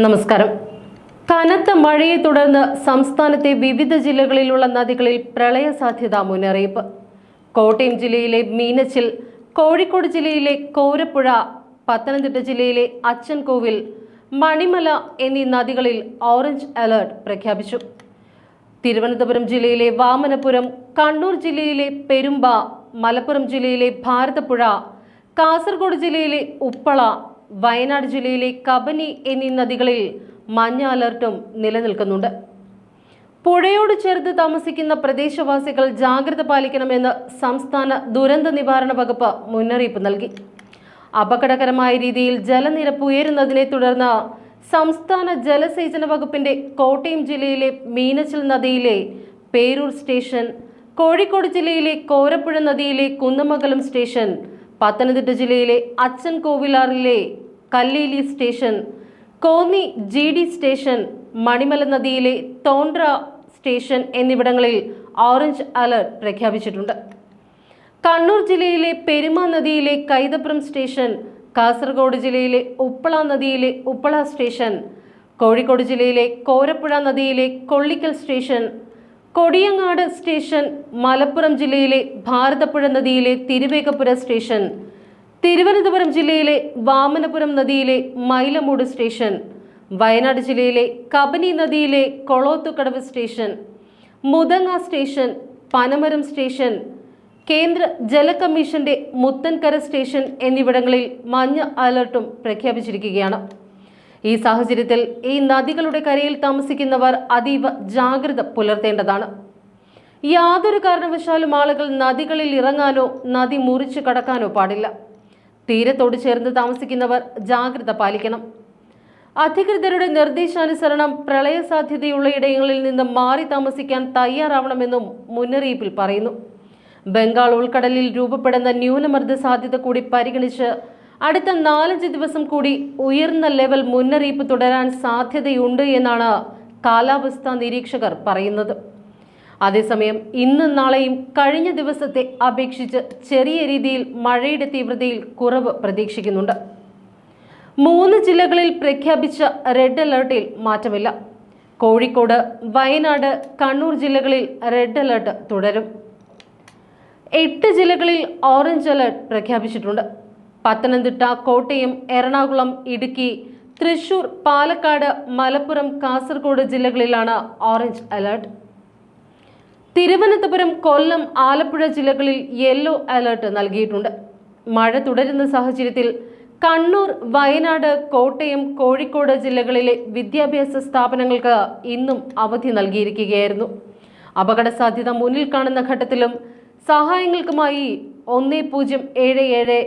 നമസ്കാരം. കനത്ത മഴയെ തുടർന്ന് സംസ്ഥാനത്തെ വിവിധ ജില്ലകളിലുള്ള നദികളിൽ പ്രളയ സാധ്യത മുന്നറിയിപ്പ്. കോട്ടയം ജില്ലയിലെ മീനച്ചിൽ കോഴിക്കോട് ജില്ലയിലെ കോരപ്പുഴ പത്തനംതിട്ട ജില്ലയിലെ അച്ചൻകോവിൽ മണിമല എന്നീ നദികളിൽ ഓറഞ്ച് അലേർട്ട് പ്രഖ്യാപിച്ചു. തിരുവനന്തപുരം ജില്ലയിലെ വാമനപുരം കണ്ണൂർ ജില്ലയിലെ പെരുമ്പ മലപ്പുറം ജില്ലയിലെ ഭാരതപ്പുഴ കാസർഗോഡ് ജില്ലയിലെ ഉപ്പള വയനാട് ജില്ലയിലെ കബനി എന്നീ നദികളിൽ മഞ്ഞ അലർട്ടും നിലനിൽക്കുന്നുണ്ട്. പുഴയോട് ചേർത്ത് താമസിക്കുന്ന പ്രദേശവാസികൾ ജാഗ്രത പാലിക്കണമെന്ന് സംസ്ഥാന ദുരന്ത നിവാരണ വകുപ്പ് മുന്നറിയിപ്പ് നൽകി. അപകടകരമായ രീതിയിൽ ജലനിരപ്പ് ഉയരുന്നതിനെ തുടർന്ന് സംസ്ഥാന ജലസേചന വകുപ്പിന്റെ കോട്ടയം ജില്ലയിലെ മീനച്ചിൽ നദിയിലെ പേരൂർ സ്റ്റേഷൻ കോഴിക്കോട് ജില്ലയിലെ കോരപ്പുഴ നദിയിലെ കുന്നമംഗലം സ്റ്റേഷൻ പത്തനംതിട്ട ജില്ലയിലെ അച്ഛൻ കോവിലാറിലെ Kalleli station Konni G D station Manimala നദിയിലെ തോണ്ട്ര സ്റ്റേഷൻ എന്നിവിടങ്ങളിൽ ഓറഞ്ച് അലർട്ട് പ്രഖ്യാപിച്ചിട്ടുണ്ട്. കണ്ണൂർ ജില്ലയിലെ പെരുമ നദിയിലെ കൈതപ്രം സ്റ്റേഷൻ കാസർഗോഡ് ജില്ലയിലെ ഉപ്പള നദിയിലെ ഉപ്പള സ്റ്റേഷൻ കോഴിക്കോട് ജില്ലയിലെ കോരപ്പുഴ നദിയിലെ കൊള്ളിക്കൽ സ്റ്റേഷൻ കൊടിയങ്ങാട് സ്റ്റേഷൻ മലപ്പുറം ജില്ലയിലെ ഭാരതപ്പുഴ നദിയിലെ തിരുവേഗപ്പുര സ്റ്റേഷൻ തിരുവനന്തപുരം ജില്ലയിലെ വാമനപുരം നദിയിലെ മൈലമൂട് സ്റ്റേഷൻ വയനാട് ജില്ലയിലെ കബനി നദിയിലെ Kolothukadavu station Muthanga station Panamaram station കേന്ദ്ര ജല കമ്മീഷന്റെ മുത്തൻകര സ്റ്റേഷൻ എന്നിവിടങ്ങളിൽ മഞ്ഞ അലർട്ടും പ്രഖ്യാപിച്ചിരിക്കുകയാണ്. ഈ സാഹചര്യത്തിൽ ഈ നദികളുടെ കരയിൽ താമസിക്കുന്നവർ അതീവ ജാഗ്രത പുലർത്തേണ്ടതാണ്. യാതൊരു കാരണവശാലും ആളുകൾ നദികളിൽ ഇറങ്ങാനോ നദി മുറിച്ചു കടക്കാനോ പാടില്ല. തീരത്തോട് ചേർന്ന് താമസിക്കുന്നവർ ജാഗ്രത പാലിക്കണം. അധികൃതരുടെ നിർദ്ദേശാനുസരണം പ്രളയ സാധ്യതയുള്ള ഇടങ്ങളിൽ നിന്ന് മാറി താമസിക്കാൻ തയ്യാറാവണമെന്നും മുന്നറിയിപ്പിൽ പറയുന്നു. ബംഗാൾ ഉൾക്കടലിൽ രൂപപ്പെടുന്ന ന്യൂനമർദ്ദ സാധ്യത കൂടി പരിഗണിച്ച് അടുത്ത നാലഞ്ച് ദിവസം കൂടി ഉയർന്ന ലെവൽ മുന്നറിയിപ്പ് തുടരാൻ സാധ്യതയുണ്ട് എന്നാണ് കാലാവസ്ഥാ നിരീക്ഷകർ പറയുന്നത്. അതേസമയം ഇന്നും നാളെയും കഴിഞ്ഞ ദിവസത്തെ അപേക്ഷിച്ച് ചെറിയ രീതിയിൽ മഴയുടെ തീവ്രതയിൽ കുറവ് പ്രതീക്ഷിക്കുന്നുണ്ട്. മൂന്ന് ജില്ലകളിൽ പ്രഖ്യാപിച്ച റെഡ് അലർട്ടിൽ മാറ്റമില്ല. കോഴിക്കോട് വയനാട് കണ്ണൂർ ജില്ലകളിൽ റെഡ് അലർട്ട് തുടരും. എട്ട് ജില്ലകളിൽ ഓറഞ്ച് അലർട്ട് പ്രഖ്യാപിച്ചിട്ടുണ്ട്. പത്തനംതിട്ട കോട്ടയം എറണാകുളം ഇടുക്കി തൃശൂർ പാലക്കാട് മലപ്പുറം കാസർഗോഡ് ജില്ലകളിലാണ് ഓറഞ്ച് അലർട്ട്. തിരുവനന്തപുരം കൊല്ലം ആലപ്പുഴ ജില്ലകളിൽ യെല്ലോ അലർട്ട് നൽകിയിട്ടുണ്ട്. മഴ തുടരുന്ന സാഹചര്യത്തിൽ കണ്ണൂർ വയനാട് കോട്ടയം കോഴിക്കോട് ജില്ലകളിലെ വിദ്യാഭ്യാസ സ്ഥാപനങ്ങൾക്ക് ഇന്നും അവധി നൽകിയിരിക്കുകയായിരുന്നു. അപകട സാധ്യത മുന്നിൽ കാണുന്ന ഘട്ടത്തിലും സഹായങ്ങൾക്കുമായി ഒന്ന് പൂജ്യം ഏഴ് ഏഴ്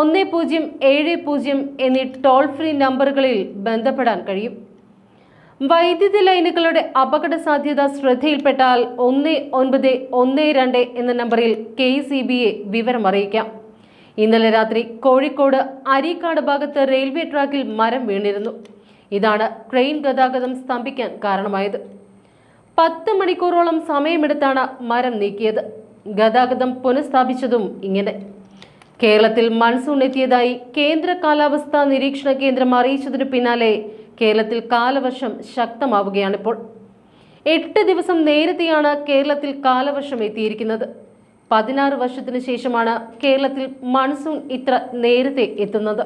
ഒന്ന് പൂജ്യം ഏഴ് പൂജ്യം എന്നീ ടോൾ ഫ്രീ നമ്പറുകളിൽ ബന്ധപ്പെടാൻ കഴിയും. വൈദ്യുതി ലൈനുകളുടെ അപകട സാധ്യത ശ്രദ്ധയിൽപ്പെട്ടാൽ ഒന്ന് ഒൻപത് ഒന്ന് രണ്ട് എന്ന നമ്പറിൽ കെ സി ബി എ വിവരം അറിയിക്കാം. ഇന്നലെ രാത്രി കോഴിക്കോട് അരീക്കാട് ഭാഗത്ത് റെയിൽവേ ട്രാക്കിൽ മരം വീണിരുന്നു. ഇതാണ് ട്രെയിൻ ഗതാഗതം സ്തംഭിക്കാൻ കാരണമായത്. പത്ത് മണിക്കൂറോളം സമയമെടുത്താണ് മരം നീക്കിയത്. ഗതാഗതം പുനഃസ്ഥാപിച്ചതും ഇങ്ങനെ. കേരളത്തിൽ മൺസൂൺ എത്തിയതായി കേന്ദ്ര കാലാവസ്ഥാ നിരീക്ഷണ കേന്ദ്രം അറിയിച്ചതിനു പിന്നാലെ കേരളത്തിൽ കാലവർഷം ശക്തമാവുകയാണിപ്പോൾ. എട്ട് ദിവസം നേരത്തെയാണ് കേരളത്തിൽ കാലവർഷം എത്തിയിരിക്കുന്നത്. പതിനാറ് വർഷത്തിനു ശേഷമാണ് കേരളത്തിൽ മൺസൂൺ ഇത്ര നേരത്തെ എത്തുന്നത്.